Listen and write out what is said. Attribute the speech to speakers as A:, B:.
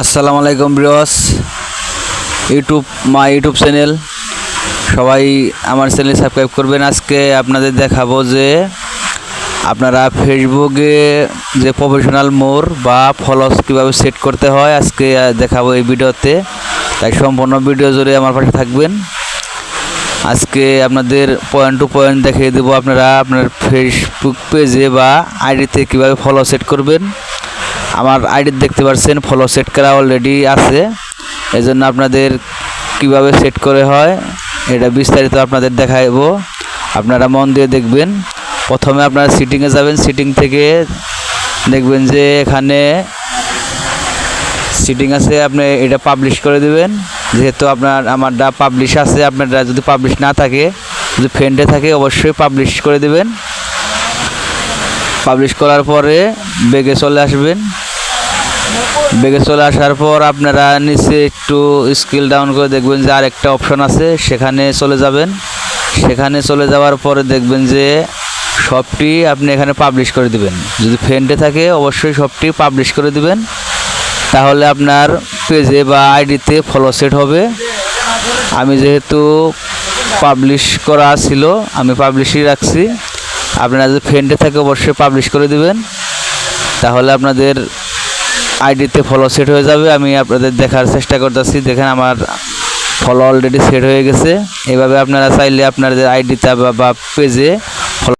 A: আসসালামু আলাইকুম ব্রিয়স ইউটিউব মা ইউটিউব চ্যানেল। সবাই আমার চ্যানেল সাবস্ক্রাইব করবেন। আজকে আপনাদের দেখাবো যে আপনারা ফেসবুকে যে প্রফেশনাল মোর বা ফলোস কীভাবে সেট করতে হয়, আজকে দেখাবো এই ভিডিওতে। তাই সম্পূর্ণ ভিডিও জুড়ে আমার পাশে থাকবেন। আজকে আপনাদের পয়েন্ট টু পয়েন্ট দেখিয়ে দেবো আপনারা আপনার ফেসবুক পেজে বা আইডিতে কীভাবে ফলো সেট করবেন। আমার আইডি দেখতে পাচ্ছেন ফলো সেট করা অলরেডি আছে। এই জন্য আপনাদের কীভাবে সেট করে হয়, এটা বিস্তারিত আপনাদের দেখাবো আপনারা মন দিয়ে দেখবেন। প্রথমে আপনারা সিটিংয়ে যাবেন সিটিং থেকে দেখবেন যে এখানে সিটিং আছে, আপনি এটা পাবলিশ করে দিবেন। যেহেতু আপনার, আমারটা পাবলিশ আছে, আপনারটা যদি পাবলিশ না থাকে, যদি ফ্রেন্ডে থাকে, অবশ্যই পাবলিশ করে দিবেন। পাবলিশ করার পরে বেগে চলে আসবেন। বেগে চলে আসার পর আপনারা নিচে একটু স্কিল ডাউন করে দেখবেন যে আরেকটা অপশন আছে, সেখানে চলে যাবেন। সেখানে চলে যাওয়ার পরে দেখবেন যে সবটি আপনি এখানে পাবলিশ করে দিবেন। যদি ফ্রেন্ডে থাকে, অবশ্যই সবটি পাবলিশ করে দিবেন। তাহলে আপনার পেজে বা আইডিতে ফলো সেট হবে। আমি যেহেতু পাবলিশ করা ছিল, আমি পাবলিশই রাখছি। আপনারা যদি ফ্রেন্ডে থাকে অবশ্যই পাবলিশ করে দিবেন। তাহলে আপনাদের আইডিতে ফলো সেট হয়ে যাবে। আমি আপনাদের দেখার চেষ্টা করতেছি। দেখেন আমার ফলো অলরেডি সেট হয়ে গেছে। এভাবে আপনারা চাইলে আপনাদের আইডিতে বা পেজে